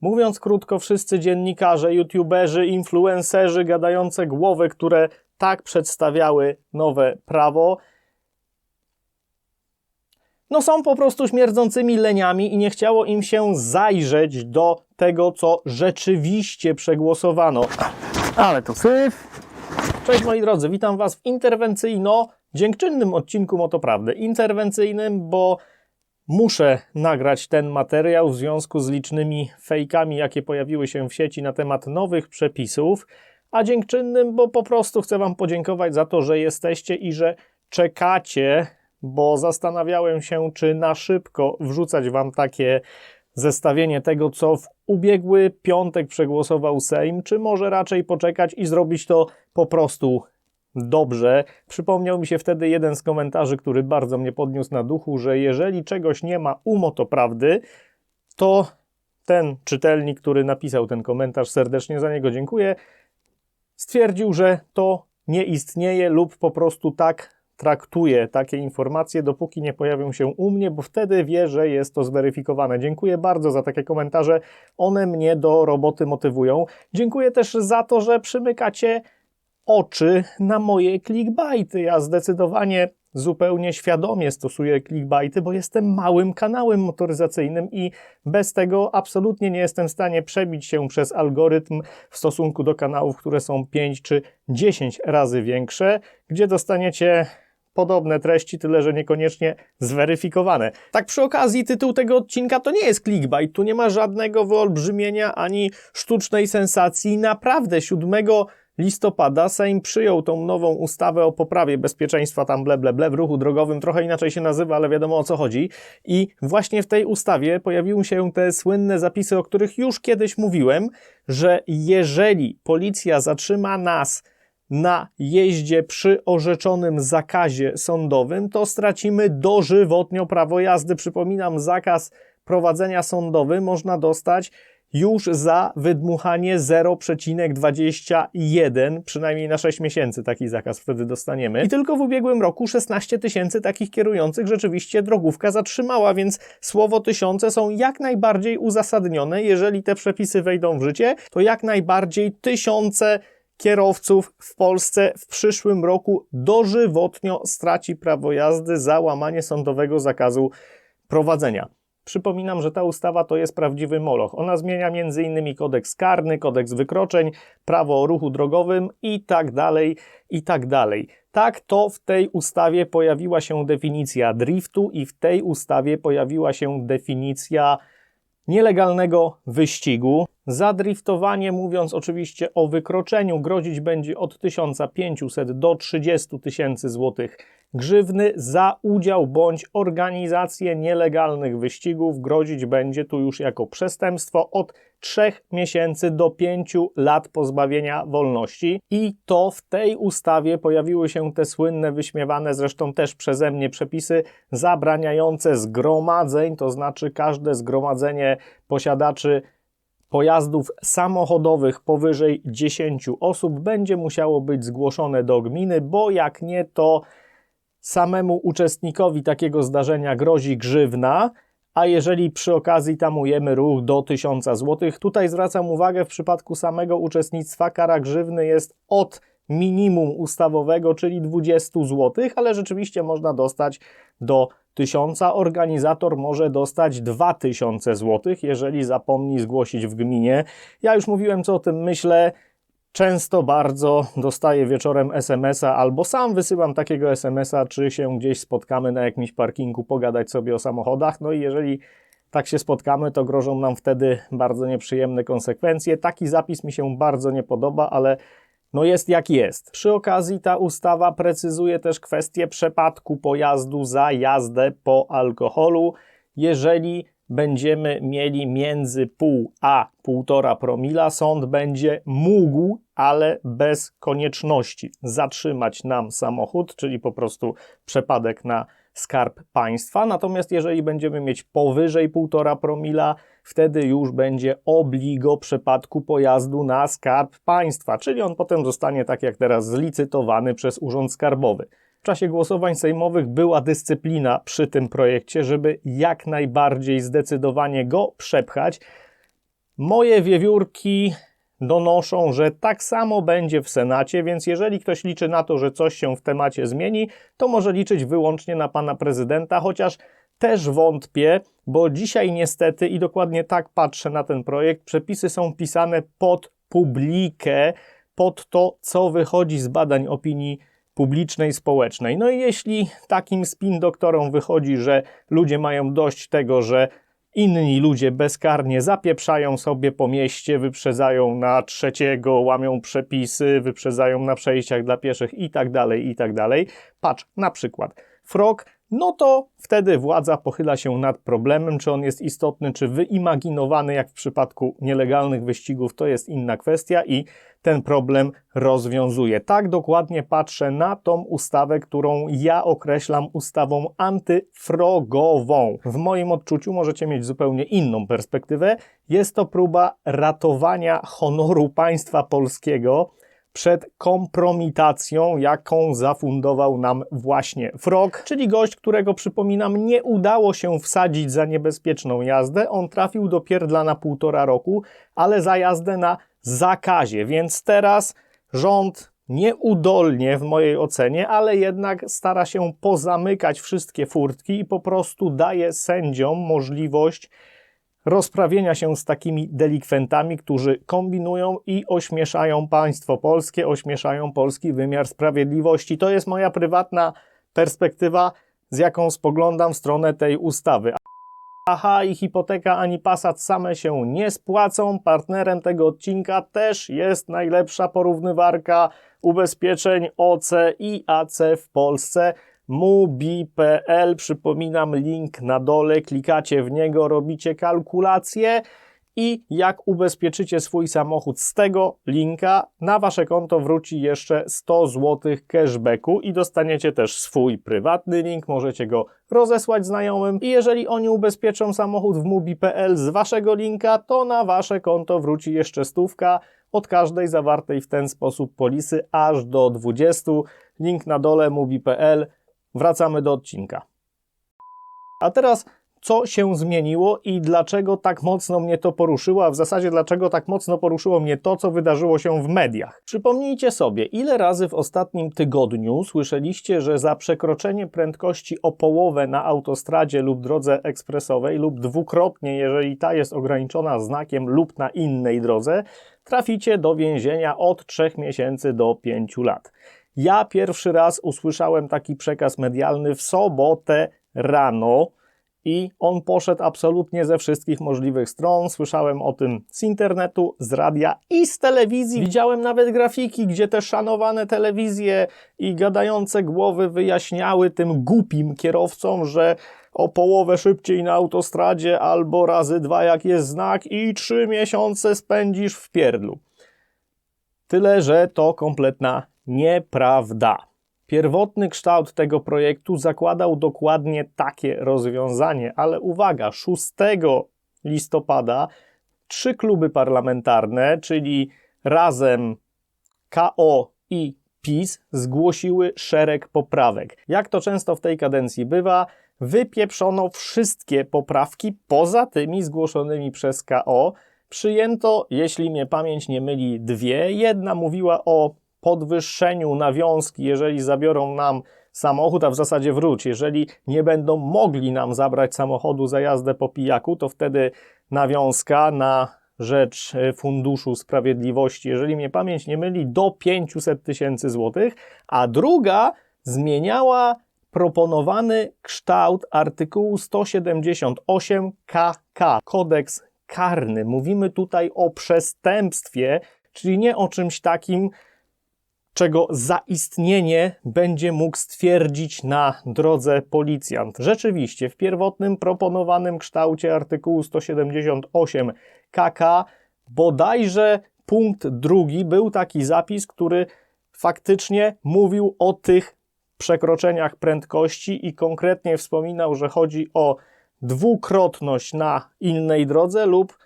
Mówiąc krótko, wszyscy dziennikarze, youtuberzy, influencerzy gadające głowy, które tak przedstawiały nowe prawo, no są po prostu śmierdzącymi leniami i nie chciało im się zajrzeć do tego, co rzeczywiście przegłosowano. Ale to syf. Cześć moi drodzy, witam Was w interwencyjno dziękczynnym odcinku Motoprawdy. Interwencyjnym, bo muszę nagrać ten materiał w związku z licznymi fejkami, jakie pojawiły się w sieci na temat nowych przepisów, a dziękczynnym, bo po prostu chcę Wam podziękować za to, że jesteście i że czekacie, bo zastanawiałem się, czy na szybko wrzucać Wam takie zestawienie tego, co w ubiegły piątek przegłosował Sejm, czy może raczej poczekać i zrobić to po prostu dobrze. Przypomniał mi się wtedy jeden z komentarzy, który bardzo mnie podniósł na duchu, że jeżeli czegoś nie ma u Motoprawdy, to ten czytelnik, który napisał ten komentarz, serdecznie za niego dziękuję, stwierdził, że to nie istnieje lub po prostu tak traktuje takie informacje, dopóki nie pojawią się u mnie, bo wtedy wie, że jest to zweryfikowane. Dziękuję bardzo za takie komentarze. One mnie do roboty motywują. Dziękuję też za to, że przymykacie oczy na moje clickbaity. Ja zdecydowanie zupełnie świadomie stosuję clickbaity, bo jestem małym kanałem motoryzacyjnym i bez tego absolutnie nie jestem w stanie przebić się przez algorytm w stosunku do kanałów, które są 5 czy 10 razy większe, gdzie dostaniecie podobne treści, tyle że niekoniecznie zweryfikowane. Tak przy okazji tytuł tego odcinka to nie jest clickbait, tu nie ma żadnego wyolbrzymienia ani sztucznej sensacji. Naprawdę 7 listopada Sejm przyjął tą nową ustawę o poprawie bezpieczeństwa tam ble, ble, ble w ruchu drogowym, trochę inaczej się nazywa, ale wiadomo o co chodzi. I właśnie w tej ustawie pojawiły się te słynne zapisy, o których już kiedyś mówiłem, że jeżeli policja zatrzyma nas na jeździe przy orzeczonym zakazie sądowym, to stracimy dożywotnio prawo jazdy. Przypominam, zakaz prowadzenia sądowy można dostać już za wydmuchanie 0,21, przynajmniej na 6 miesięcy taki zakaz wtedy dostaniemy. I tylko w ubiegłym roku 16 tysięcy takich kierujących rzeczywiście drogówka zatrzymała, więc słowo tysiące są jak najbardziej uzasadnione. Jeżeli te przepisy wejdą w życie, to jak najbardziej tysiące kierowców w Polsce w przyszłym roku dożywotnio straci prawo jazdy za łamanie sądowego zakazu prowadzenia. Przypominam, że ta ustawa to jest prawdziwy moloch. Ona zmienia m.in. kodeks karny, kodeks wykroczeń, prawo o ruchu drogowym i tak dalej, i tak dalej. Tak, to w tej ustawie pojawiła się definicja driftu i w tej ustawie pojawiła się definicja nielegalnego wyścigu. Za driftowanie, mówiąc oczywiście o wykroczeniu, grozić będzie od 1500 do 30 tysięcy złotych grzywny. Za udział bądź organizację nielegalnych wyścigów grozić będzie tu już jako przestępstwo od 3 miesięcy do 5 lat pozbawienia wolności. I to w tej ustawie pojawiły się te słynne, wyśmiewane zresztą też przeze mnie przepisy zabraniające zgromadzeń, to znaczy każde zgromadzenie posiadaczy pojazdów samochodowych powyżej 10 osób będzie musiało być zgłoszone do gminy, bo jak nie, to samemu uczestnikowi takiego zdarzenia grozi grzywna, a jeżeli przy okazji tamujemy ruch do 1000 zł, tutaj zwracam uwagę, w przypadku samego uczestnictwa kara grzywny jest od minimum ustawowego, czyli 20 zł, ale rzeczywiście można dostać do 1000. Organizator może dostać 2000 zł, jeżeli zapomni zgłosić w gminie. Ja już mówiłem, co o tym myślę. Często bardzo dostaję wieczorem SMS-a albo sam wysyłam takiego SMS-a, czy się gdzieś spotkamy na jakimś parkingu, pogadać sobie o samochodach. No i jeżeli tak się spotkamy, to grożą nam wtedy bardzo nieprzyjemne konsekwencje. Taki zapis mi się bardzo nie podoba, ale no jest jak jest. Przy okazji ta ustawa precyzuje też kwestię przepadku pojazdu za jazdę po alkoholu. Jeżeli będziemy mieli między pół a 1,5 promila, sąd będzie mógł, ale bez konieczności zatrzymać nam samochód, czyli po prostu przepadek na skarb państwa. Natomiast jeżeli będziemy mieć powyżej 1,5 promila, wtedy już będzie obligo przepadku pojazdu na skarb państwa, czyli on potem zostanie tak jak teraz zlicytowany przez Urząd Skarbowy. W czasie głosowań sejmowych była dyscyplina przy tym projekcie, żeby jak najbardziej zdecydowanie go przepchać. Moje wiewiórki donoszą, że tak samo będzie w Senacie, więc jeżeli ktoś liczy na to, że coś się w temacie zmieni, to może liczyć wyłącznie na pana prezydenta, chociaż też wątpię, bo dzisiaj niestety i dokładnie tak patrzę na ten projekt, przepisy są pisane pod publikę, pod to, co wychodzi z badań opinii publicznej, społecznej. No i jeśli takim spin doktorom wychodzi, że ludzie mają dość tego, że inni ludzie bezkarnie zapieprzają sobie po mieście, wyprzedzają na trzeciego, łamią przepisy, wyprzedzają na przejściach dla pieszych i tak dalej, i tak dalej. Patrz, na przykład frog, no to wtedy władza pochyla się nad problemem, czy on jest istotny, czy wyimaginowany, jak w przypadku nielegalnych wyścigów, to jest inna kwestia i ten problem rozwiązuje. Tak dokładnie patrzę na tą ustawę, którą ja określam ustawą antyfrogową. W moim odczuciu możecie mieć zupełnie inną perspektywę. Jest to próba ratowania honoru państwa polskiego przed kompromitacją, jaką zafundował nam właśnie Frog, czyli gość, którego przypominam, nie udało się wsadzić za niebezpieczną jazdę. On trafił do pierdla na półtora roku, ale za jazdę na zakazie, więc teraz rząd nieudolnie w mojej ocenie, ale jednak stara się pozamykać wszystkie furtki i po prostu daje sędziom możliwość rozprawienia się z takimi delikwentami, którzy kombinują i ośmieszają państwo polskie, ośmieszają polski wymiar sprawiedliwości. To jest moja prywatna perspektywa, z jaką spoglądam w stronę tej ustawy. Aha, i hipoteka ani Passat same się nie spłacą. Partnerem tego odcinka też jest najlepsza porównywarka ubezpieczeń OC i AC w Polsce. Mubi.pl, przypominam link na dole, klikacie w niego, robicie kalkulację i jak ubezpieczycie swój samochód z tego linka, na wasze konto wróci jeszcze 100 zł cashbacku i dostaniecie też swój prywatny link, możecie go rozesłać znajomym i jeżeli oni ubezpieczą samochód w mubi.pl z waszego linka, to na wasze konto wróci jeszcze stówka od każdej zawartej w ten sposób polisy aż do 20. Link na dole mubi.pl. Wracamy do odcinka. A teraz co się zmieniło i dlaczego tak mocno mnie to poruszyło, a w zasadzie dlaczego tak mocno poruszyło mnie to, co wydarzyło się w mediach. Przypomnijcie sobie, ile razy w ostatnim tygodniu słyszeliście, że za przekroczenie prędkości o połowę na autostradzie lub drodze ekspresowej lub dwukrotnie, jeżeli ta jest ograniczona znakiem lub na innej drodze, traficie do więzienia od 3 miesięcy do 5 lat. Ja pierwszy raz usłyszałem taki przekaz medialny w sobotę rano i on poszedł absolutnie ze wszystkich możliwych stron. Słyszałem o tym z internetu, z radia i z telewizji. Widziałem nawet grafiki, gdzie te szanowane telewizje i gadające głowy wyjaśniały tym głupim kierowcom, że o połowę szybciej na autostradzie albo razy dwa jak jest znak i trzy miesiące spędzisz w pierdlu. Tyle, że to kompletna nieprawda. Pierwotny kształt tego projektu zakładał dokładnie takie rozwiązanie, ale uwaga, 6 listopada trzy kluby parlamentarne, czyli razem KO i PiS, zgłosiły szereg poprawek. Jak to często w tej kadencji bywa, wypieprzono wszystkie poprawki poza tymi zgłoszonymi przez KO. Przyjęto, jeśli mnie pamięć nie myli, dwie. Jedna mówiła o podwyższeniu nawiązki, jeżeli zabiorą nam samochód, a w zasadzie wróć, jeżeli nie będą mogli nam zabrać samochodu za jazdę po pijaku, to wtedy nawiązka na rzecz e, Funduszu Sprawiedliwości, jeżeli mnie pamięć nie myli, do 500 tysięcy złotych, a druga zmieniała proponowany kształt artykułu 178 KK, kodeks karny. Mówimy tutaj o przestępstwie, czyli nie o czymś takim, czego zaistnienie będzie mógł stwierdzić na drodze policjant. Rzeczywiście, w pierwotnym proponowanym kształcie artykułu 178 KK bodajże punkt drugi był taki zapis, który faktycznie mówił o tych przekroczeniach prędkości i konkretnie wspominał, że chodzi o dwukrotność na innej drodze lub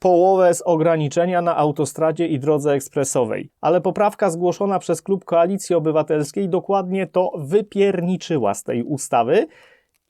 połowę z ograniczenia na autostradzie i drodze ekspresowej. Ale poprawka zgłoszona przez klub Koalicji Obywatelskiej dokładnie to wypierniczyła z tej ustawy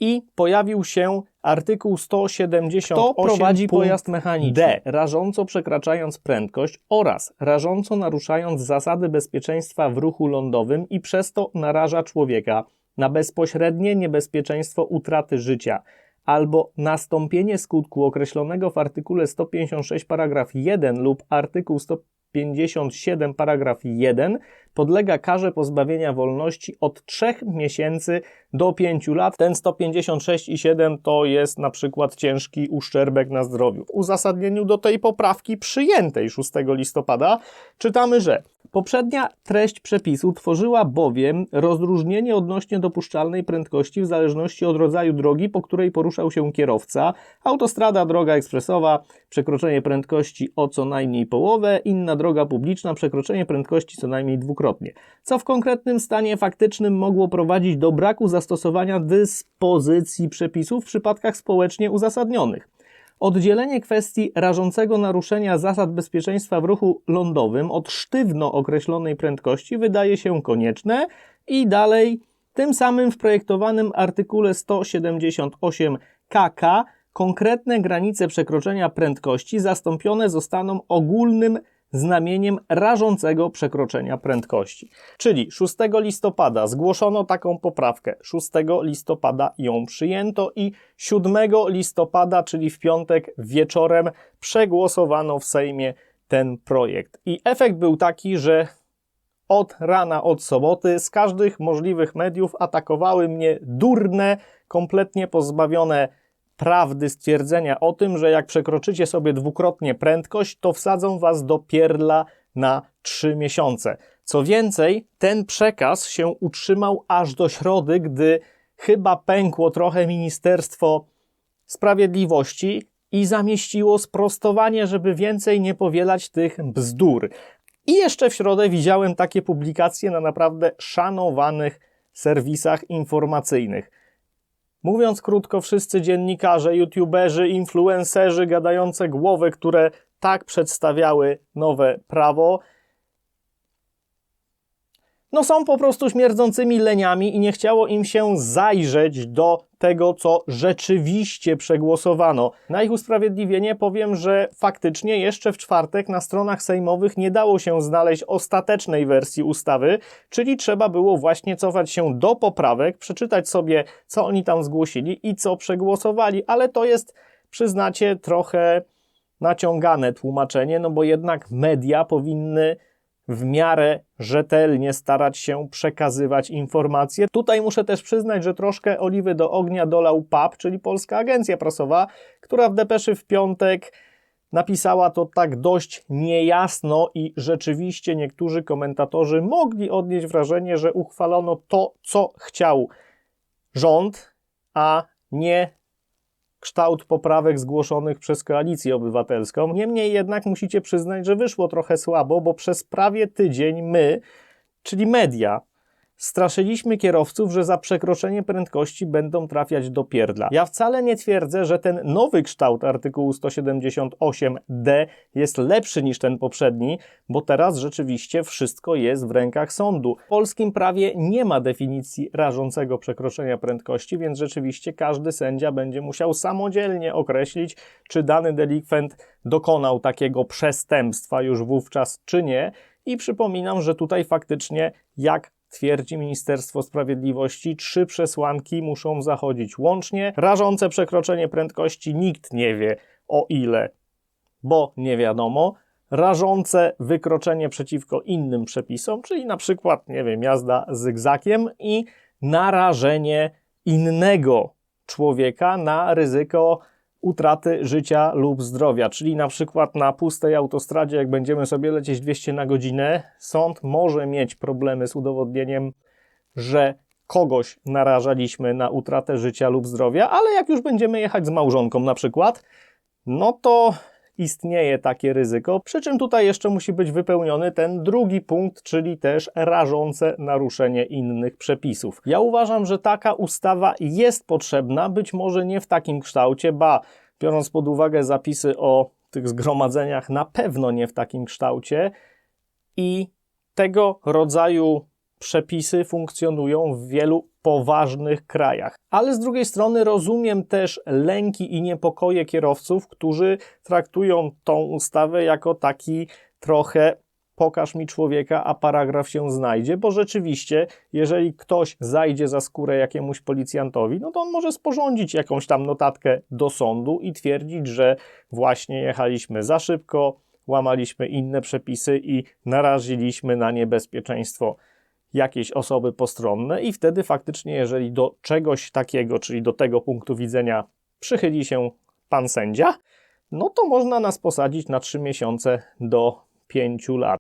i pojawił się Artykuł 178 Kto prowadzi pojazd mechaniczny? D. Rażąco przekraczając prędkość oraz rażąco naruszając zasady bezpieczeństwa w ruchu lądowym i przez to naraża człowieka na bezpośrednie niebezpieczeństwo utraty życia albo nastąpienie skutku określonego w artykule 156 paragraf 1 lub artykuł 157 paragraf 1 podlega karze pozbawienia wolności od 3 miesięcy do 5 lat. Ten 156 i 7 to jest na przykład ciężki uszczerbek na zdrowiu. W uzasadnieniu do tej poprawki przyjętej 6 listopada czytamy, że poprzednia treść przepisu tworzyła bowiem rozróżnienie odnośnie dopuszczalnej prędkości w zależności od rodzaju drogi, po której poruszał się kierowca, autostrada, droga ekspresowa, przekroczenie prędkości o co najmniej połowę, inna droga publiczna, przekroczenie prędkości co najmniej dwukrotnie, co w konkretnym stanie faktycznym mogło prowadzić do braku zastosowania dyspozycji przepisów w przypadkach społecznie uzasadnionych. Oddzielenie kwestii rażącego naruszenia zasad bezpieczeństwa w ruchu lądowym od sztywno określonej prędkości wydaje się konieczne i dalej, tym samym w projektowanym artykule 178 KK konkretne granice przekroczenia prędkości zastąpione zostaną ogólnym znamieniem rażącego przekroczenia prędkości. Czyli 6 listopada zgłoszono taką poprawkę, 6 listopada ją przyjęto i 7 listopada, czyli w piątek wieczorem, przegłosowano w Sejmie ten projekt. I efekt był taki, że od rana, od soboty z każdych możliwych mediów atakowały mnie durne, kompletnie pozbawione prawdy stwierdzenia o tym, że jak przekroczycie sobie dwukrotnie prędkość, to wsadzą was do pierla na trzy miesiące. Co więcej, ten przekaz się utrzymał aż do środy, gdy chyba pękło trochę Ministerstwo Sprawiedliwości i zamieściło sprostowanie, żeby więcej nie powielać tych bzdur. I jeszcze w środę widziałem takie publikacje na naprawdę szanowanych serwisach informacyjnych. Mówiąc krótko, wszyscy dziennikarze, youtuberzy, influencerzy gadające głowy, które tak przedstawiały nowe prawo, no są po prostu śmierdzącymi leniami i nie chciało im się zajrzeć do tego, co rzeczywiście przegłosowano. Na ich usprawiedliwienie powiem, że faktycznie jeszcze w czwartek na stronach sejmowych nie dało się znaleźć ostatecznej wersji ustawy, czyli trzeba było właśnie cofać się do poprawek, przeczytać sobie, co oni tam zgłosili i co przegłosowali, ale to jest, przyznacie, trochę naciągane tłumaczenie, no bo jednak media powinny w miarę rzetelnie starać się przekazywać informacje. Tutaj muszę też przyznać, że troszkę oliwy do ognia dolał PAP, czyli Polska Agencja Prasowa, która w depeszy w piątek napisała to tak dość niejasno i rzeczywiście niektórzy komentatorzy mogli odnieść wrażenie, że uchwalono to, co chciał rząd, a nie kształt poprawek zgłoszonych przez Koalicję Obywatelską. Niemniej jednak musicie przyznać, że wyszło trochę słabo, bo przez prawie tydzień my, czyli media, straszyliśmy kierowców, że za przekroczenie prędkości będą trafiać do pierdla. Ja wcale nie twierdzę, że ten nowy kształt artykułu 178d jest lepszy niż ten poprzedni, bo teraz rzeczywiście wszystko jest w rękach sądu. W polskim prawie nie ma definicji rażącego przekroczenia prędkości, więc rzeczywiście każdy sędzia będzie musiał samodzielnie określić, czy dany delikwent dokonał takiego przestępstwa już wówczas, czy nie. I przypominam, że tutaj faktycznie, jak twierdzi Ministerstwo Sprawiedliwości, trzy przesłanki muszą zachodzić łącznie. Rażące przekroczenie prędkości nikt nie wie o ile, bo nie wiadomo. Rażące wykroczenie przeciwko innym przepisom, czyli na przykład, nie wiem, jazda zygzakiem i narażenie innego człowieka na ryzyko utraty życia lub zdrowia, czyli na przykład na pustej autostradzie, jak będziemy sobie lecieć 200 na godzinę, sąd może mieć problemy z udowodnieniem, że kogoś narażaliśmy na utratę życia lub zdrowia, ale jak już będziemy jechać z małżonką na przykład, no to istnieje takie ryzyko. Przy czym tutaj jeszcze musi być wypełniony ten drugi punkt, czyli też rażące naruszenie innych przepisów. Ja uważam, że taka ustawa jest potrzebna, być może nie w takim kształcie, ba, biorąc pod uwagę zapisy o tych zgromadzeniach, na pewno nie w takim kształcie i tego rodzaju przepisy funkcjonują w wielu poważnych krajach. Ale z drugiej strony rozumiem też lęki i niepokoje kierowców, którzy traktują tą ustawę jako taki trochę pokaż mi człowieka, a paragraf się znajdzie, bo rzeczywiście, jeżeli ktoś zajdzie za skórę jakiemuś policjantowi, no to on może sporządzić jakąś tam notatkę do sądu i twierdzić, że właśnie jechaliśmy za szybko, łamaliśmy inne przepisy i naraziliśmy na niebezpieczeństwo jakieś osoby postronne i wtedy faktycznie, jeżeli do czegoś takiego, czyli do tego punktu widzenia przychyli się pan sędzia, no to można nas posadzić na 3 miesiące do 5 lat.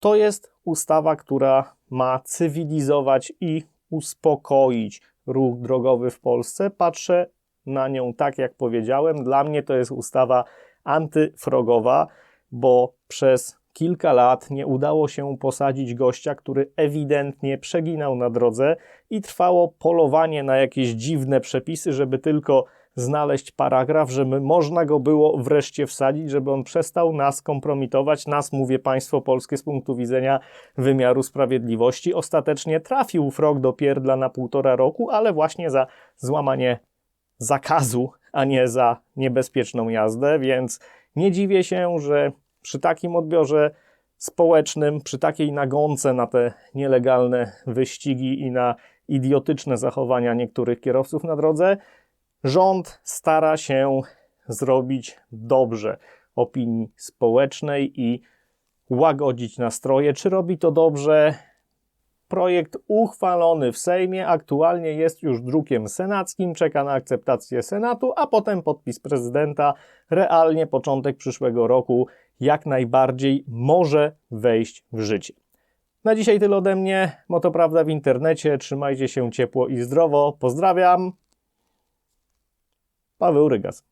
To jest ustawa, która ma cywilizować i uspokoić ruch drogowy w Polsce. Patrzę na nią tak, jak powiedziałem. Dla mnie to jest ustawa antyfrogowa, bo przez kilka lat nie udało się posadzić gościa, który ewidentnie przeginał na drodze i trwało polowanie na jakieś dziwne przepisy, żeby tylko znaleźć paragraf, żeby można go było wreszcie wsadzić, żeby on przestał nas kompromitować. Nas, mówię państwo polskie, z punktu widzenia wymiaru sprawiedliwości. Ostatecznie trafił frog do pierdla na półtora roku, ale właśnie za złamanie zakazu, a nie za niebezpieczną jazdę, więc nie dziwię się, że przy takim odbiorze społecznym, przy takiej nagonce na te nielegalne wyścigi i na idiotyczne zachowania niektórych kierowców na drodze, rząd stara się zrobić dobrze opinii społecznej i łagodzić nastroje. Czy robi to dobrze? Projekt uchwalony w Sejmie aktualnie jest już drukiem senackim, czeka na akceptację Senatu, a potem podpis prezydenta. Realnie początek przyszłego roku jak najbardziej może wejść w życie. Na dzisiaj tyle ode mnie. Motoprawda w internecie. Trzymajcie się ciepło i zdrowo. Pozdrawiam. Paweł Rygas.